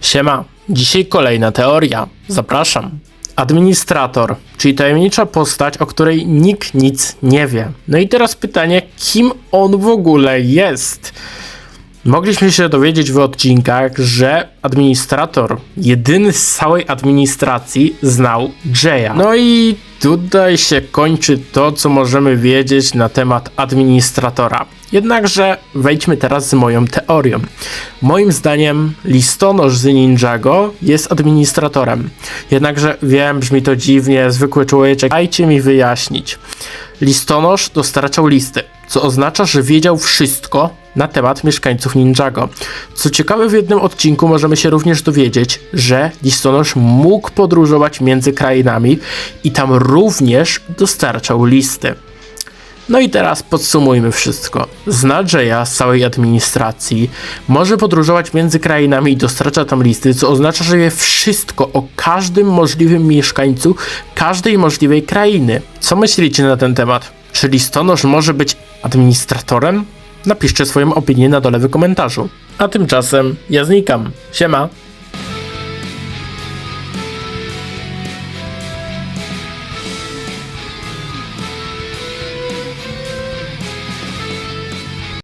Siema, dzisiaj kolejna teoria. Zapraszam. Administrator, czyli tajemnicza postać, o której nikt nic nie wie. No i teraz pytanie, kim on w ogóle jest? Mogliśmy się dowiedzieć w odcinkach, że administrator, jedyny z całej administracji, znał Jaya. No i tutaj się kończy to, co możemy wiedzieć na temat administratora. Jednakże wejdźmy teraz z moją teorią. Moim zdaniem listonosz z Ninjago jest administratorem. Jednakże wiem, brzmi to dziwnie, zwykły człowieczek, dajcie mi wyjaśnić. Listonosz dostarczał listy, co oznacza, że wiedział wszystko na temat mieszkańców Ninjago. Co ciekawe, w jednym odcinku możemy się również dowiedzieć, że listonosz mógł podróżować między krainami i tam również dostarczał listy. No i teraz podsumujmy wszystko. Zna Jaya z całej administracji, może podróżować między krainami i dostarcza tam listy, co oznacza, że wie wszystko o każdym możliwym mieszkańcu każdej możliwej krainy. Co myślicie na ten temat? Czy listonosz może być administratorem? Napiszcie swoją opinię na dole w komentarzu. A tymczasem ja znikam. Siema!